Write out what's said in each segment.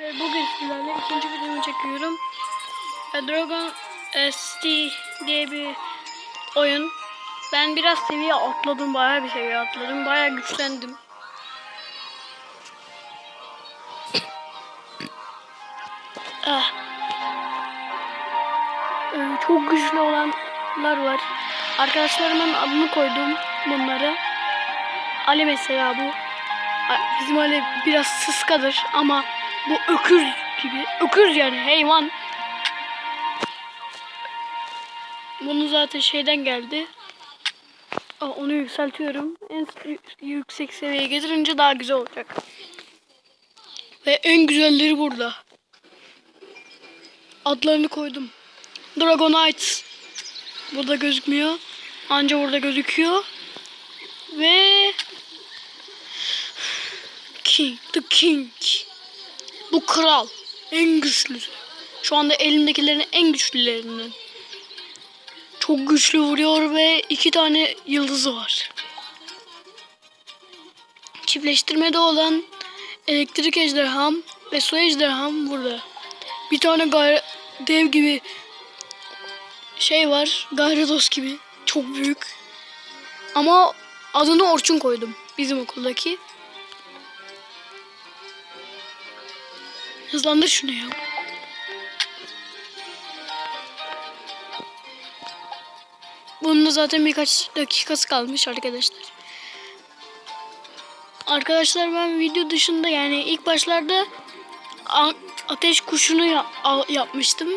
Ve bugün sizlerle ikinci videomu çekiyorum. E, Dragon City diye bir oyun. Ben biraz seviye atladım. Bayağı bir seviye atladım. Bayağı güçlendim. ah. E, çok güçlü olanlar var. Arkadaşlarımın adını koydum bunları. Ali mesela bu. A- Bizim Ali biraz sıskadır ama bu öküz gibi. Öküz yani hayvan. Bunu zaten şeyden geldi. Aa, Onu yükseltiyorum. En yüksek seviyeye getirince daha güzel olacak. Ve en güzelleri burada. Adlarını koydum. Dragonite. Burada gözükmüyor. Anca burada gözüküyor. Ve King, the King. Bu kral. En güçlüsü. Şu anda elimdekilerin en güçlülerinden. Çok güçlü vuruyor ve iki tane yıldızı var. Çiftleştirmede olan elektrik ejderham ve su ejderham burada. Bir tane gayri dev gibi şey var. Gyarados gibi. Çok büyük. Ama adını Orçun koydum. Bizim okuldaki. Hızlandır şunu ya. Bunun zaten birkaç dakikası kalmış arkadaşlar. Arkadaşlar ben video dışında yani ilk başlarda ateş kuşunu ya- yapmıştım.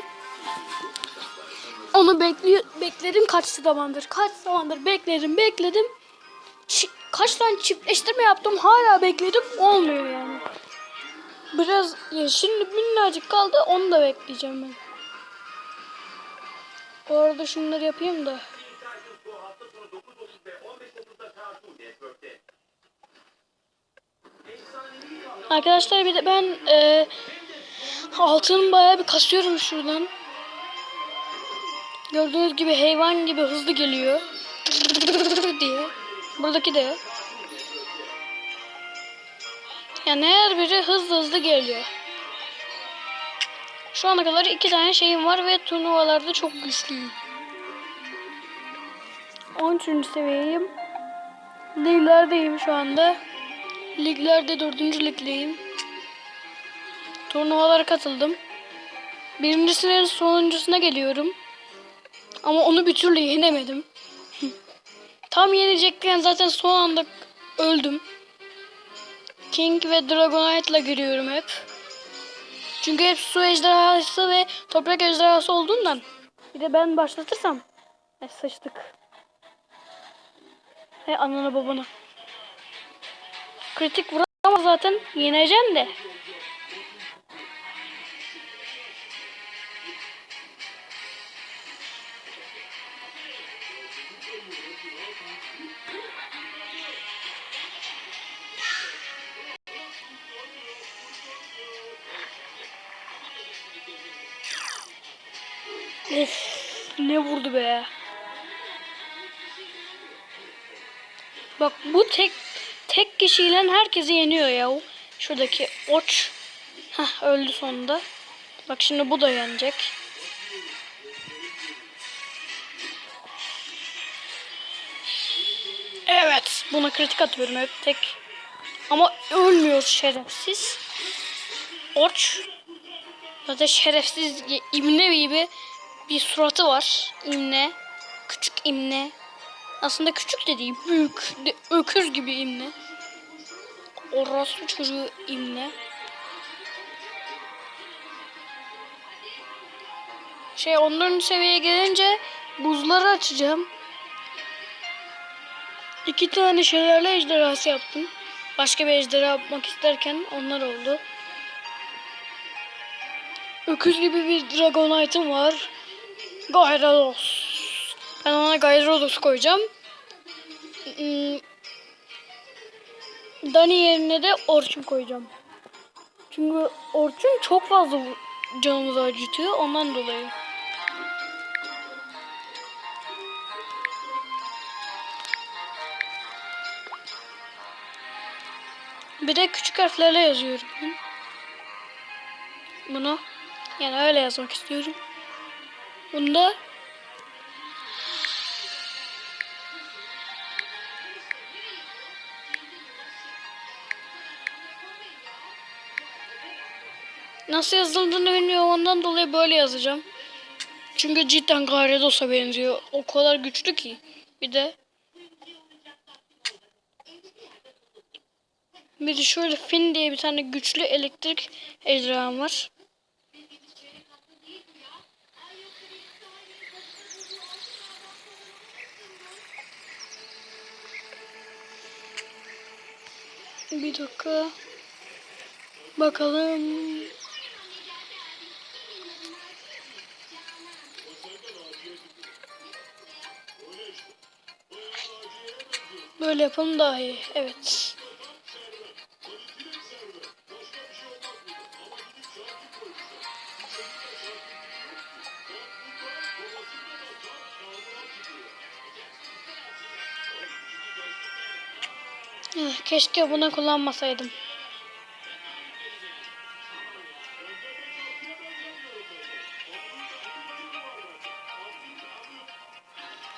Onu bekliyor bekledim kaç zamandır. Kaç zamandır bekledim bekledim. Çi- kaç tane çiftleştirme yaptım hala bekledim olmuyor yani. Biraz ya şimdi minnacık kaldı onu da bekleyeceğim ben. Bu arada şunları yapayım da. Arkadaşlar bir de ben e, altın bayağı bir kasıyorum şuradan. Gördüğünüz gibi hayvan gibi hızlı geliyor. diye. Buradaki de. Yani her biri hızlı hızlı geliyor. Şu ana kadar iki tane şeyim var ve turnuvalarda çok güçlüyüm. 13. seviyeyim. Liglerdeyim şu anda. Liglerde 4. ligdeyim. Turnuvalara katıldım. Birincisinin sonuncusuna geliyorum. Ama onu bir türlü yenemedim. Tam yenecekken zaten son anda öldüm. King ve Dragonite'la giriyorum hep. Çünkü hep su ejderhası ve toprak ejderhası olduğundan. Bir de ben başlatırsam. E, sıçtık. He anana babana. Kritik vuramaz zaten. Yeneceğim de. Bak bu tek tek kişiyle herkesi yeniyor ya. Şuradaki oç. Hah öldü sonunda. Bak şimdi bu da yenecek. Evet. Buna kritik atıyorum hep tek. Ama ölmüyor şerefsiz. Oç. Zaten şerefsiz imne gibi bir suratı var. İmne. Küçük imne. Aslında küçük de değil. Büyük. De, öküz gibi imne. Orospu çocuğu imne. Şey onların seviyeye gelince buzları açacağım. İki tane şelale ejderhası yaptım. Başka bir ejderha yapmak isterken onlar oldu. Öküz gibi bir Dragonite'ım var. Gyarados. Ben ona Gyarados koyacağım. Hmm. Dani yerine de Orçun koyacağım. Çünkü Orçun çok fazla canımızı acıtıyor ondan dolayı. Bir de küçük harflerle yazıyorum. bunu. Yani öyle yazmak istiyorum. Bunda Nasıl yazıldığını bilmiyorum ondan dolayı böyle yazacağım. Çünkü cidden Gyaradosa benziyor. O kadar güçlü ki. Bir de bir de şöyle Fin diye bir tane güçlü elektrik ejderham var. Bir dakika. Bakalım. Böyle yapalım daha iyi. Evet. Eh, Keşke bunu kullanmasaydım.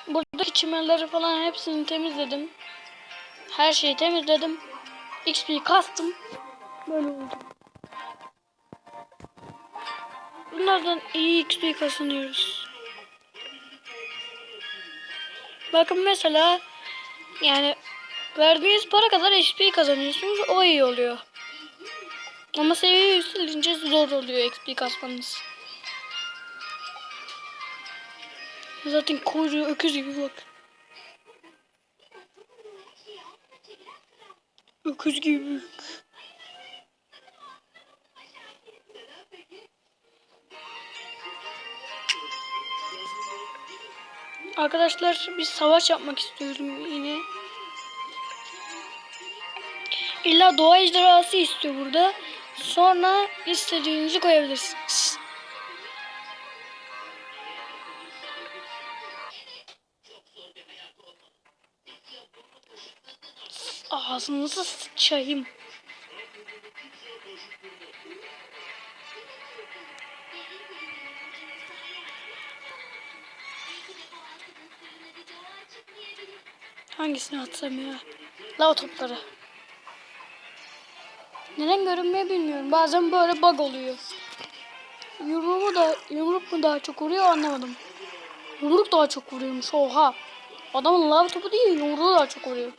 Buradaki çimenleri falan hepsini temizledim. Her şeyi temizledim. XP kastım. Böyle oldu. Bunlardan iyi XP kazanıyoruz. Bakın mesela yani verdiğiniz para kadar XP kazanıyorsunuz. O iyi oluyor. Ama seviye yükselince zor oluyor XP kasmanız. Zaten kuyruğu öküz gibi bak. Öküz gibi büyük. Arkadaşlar bir savaş yapmak istiyorum yine. İlla doğa ejderhası istiyor burada. Sonra istediğinizi koyabilirsiniz. Ağzınıza sıçayım. Hangisini atsam ya? Lava topları. Neden görünmüyor bilmiyorum. Bazen böyle bug oluyor. Yumruğu da yumruk mu daha çok vuruyor anlamadım. Yumruk daha çok vuruyormuş. Oha. Adamın lava topu değil yumruğu daha çok vuruyor.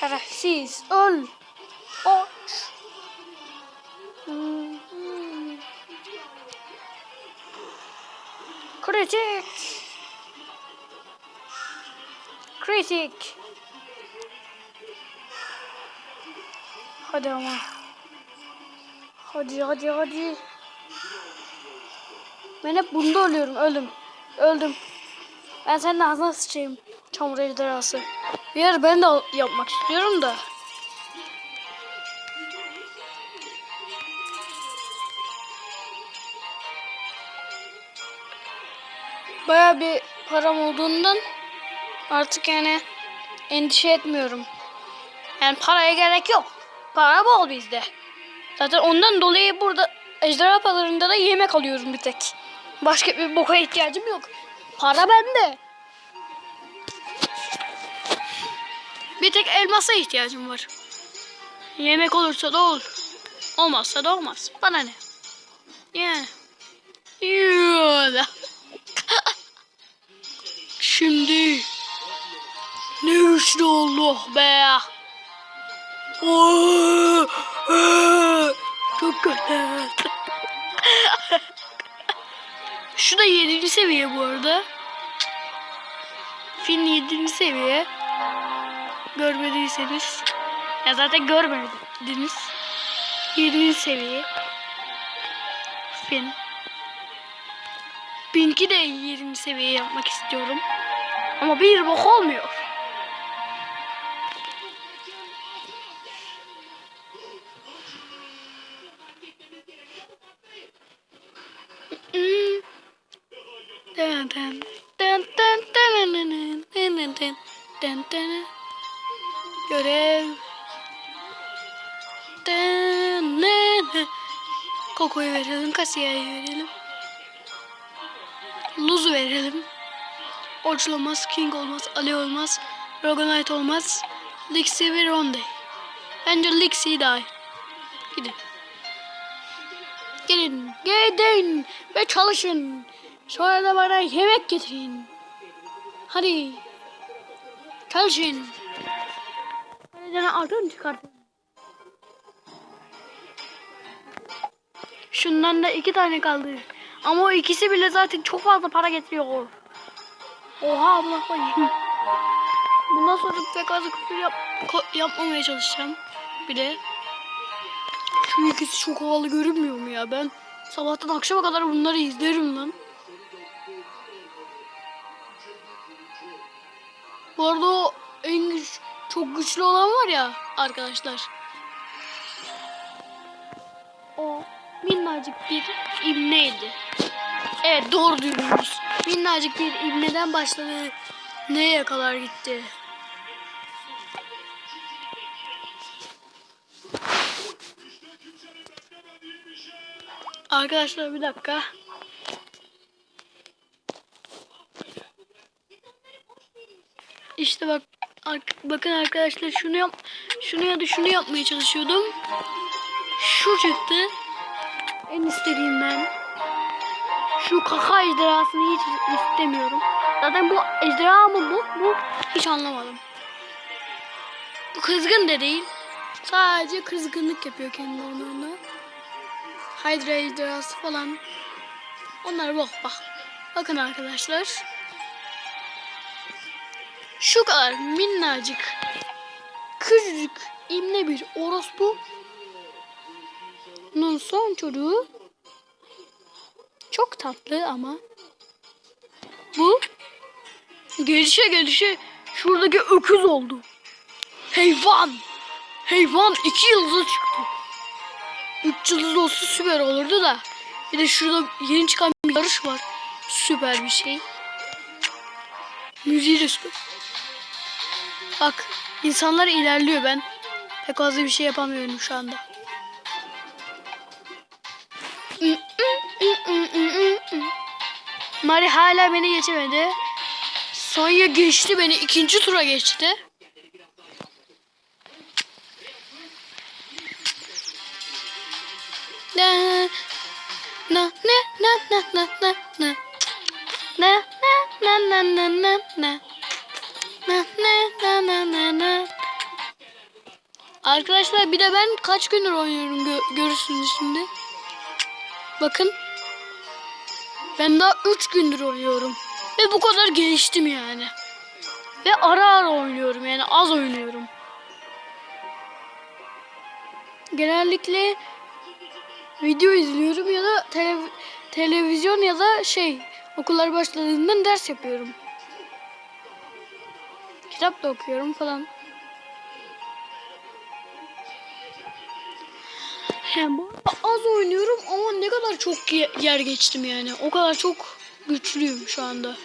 Şerefsiz. Öl. Aç. Kritik. Kritik. Hadi ama. Hadi hadi hadi. Ben hep bunda ölüyorum. Öldüm. Öldüm. Ben senin ağzına sıçayım. Çamur ejderhası. Bir yer ben de yapmak istiyorum da. Baya bir param olduğundan artık yani endişe etmiyorum. Yani paraya gerek yok. Para bol bizde. Zaten ondan dolayı burada ejderha pazarında da yemek alıyorum bir tek. Başka bir boka ihtiyacım yok. Para bende. Bir tek elmasa ihtiyacım var. Yemek olursa da olur. Olmazsa da olmaz. Bana ne? Yani. Yürü. Şimdi ne güçlü oldu be. Oo, oo, Çok kötü. Şu da 7. seviye bu arada. Fin 7. seviye. Görmediyseniz. Ya zaten görmediniz. 7. seviye. Fin. Pink'i de 20 seviye yapmak istiyorum. Ama bir bok olmuyor. Koko'yu verelim. Kasiya'yı verelim. Luz'u verelim. Orçul olmaz. King olmaz. Ali olmaz. Rogonite olmaz. Lixie ve Ronde. Bence Lixie daha. Gidin. Gelin. Gidin. Ve çalışın. Sonra da bana yemek getirin. Hadi. Çalışın. Kaleden altın çıkartın. Şundan da iki tane kaldı. Ama o ikisi bile zaten çok fazla para getiriyor. Oha abla koyayım. Bundan sonra pek fazla küfür yap yapmamaya çalışacağım. Bir de şu ikisi çok havalı görünmüyor mu ya? Ben sabahtan akşama kadar bunları izlerim lan. Bu arada o en güç, çok güçlü olan var ya arkadaşlar. O minnacık bir ibneydi. Evet doğru duydunuz. Minnacık bir ibneden başladı. Neye kadar gitti? Arkadaşlar bir dakika. İşte bak bakın arkadaşlar şunu yap şunu ya da şunu yapmaya çalışıyordum. Şu çıktı. En istediğim ben. Şu kaka ejderhasını hiç istemiyorum. Zaten bu ejderha mı bu? Bu hiç anlamadım. Bu kızgın da değil. Sadece kızgınlık yapıyor kendi onunla. Hydra ejderhası falan. Onlar bak bak. Bakın arkadaşlar. Şu kadar minnacık. Küçücük imle bir orospu. Bunun son çocuğu çok tatlı ama bu gelişe gelişe şuradaki öküz oldu. Hayvan. Hayvan iki yıldızı çıktı. Üç yıldız olsa süper olurdu da. Bir de şurada yeni çıkan bir yarış var. Süper bir şey. Müziği de süper. Bak insanlar ilerliyor ben. Pek fazla bir şey yapamıyorum şu anda. Mari hala beni geçemedi. Sonya geçti beni. ikinci tura geçti. Na na na na na na na na na na na na na na na na na na Arkadaşlar bir de ben kaç gündür oynuyorum gö- görürsünüz şimdi. Bakın. Ben daha 3 gündür oynuyorum. Ve bu kadar geliştim yani. Ve ara ara oynuyorum yani az oynuyorum. Genellikle video izliyorum ya da tele- televizyon ya da şey okullar başladığından ders yapıyorum. Kitap da okuyorum falan. Arada az oynuyorum ama ne kadar çok ye- yer geçtim yani. O kadar çok güçlüyüm şu anda.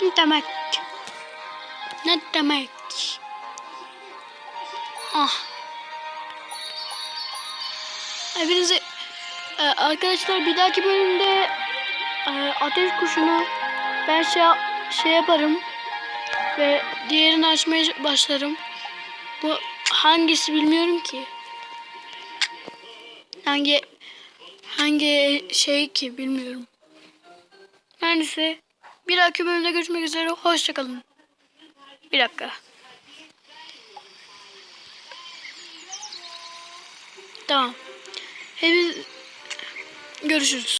Ne demek? Ne demek? Ah. Hepinize e, arkadaşlar bir dahaki bölümde e, ateş kuşunu ben şey, şey yaparım ve diğerini açmaya başlarım. Bu hangisi bilmiyorum ki. Hangi hangi şey ki bilmiyorum. Her neyse bir dahaki bölümde görüşmek üzere. Hoşçakalın. Bir dakika. Tamam. Hepiniz görüşürüz.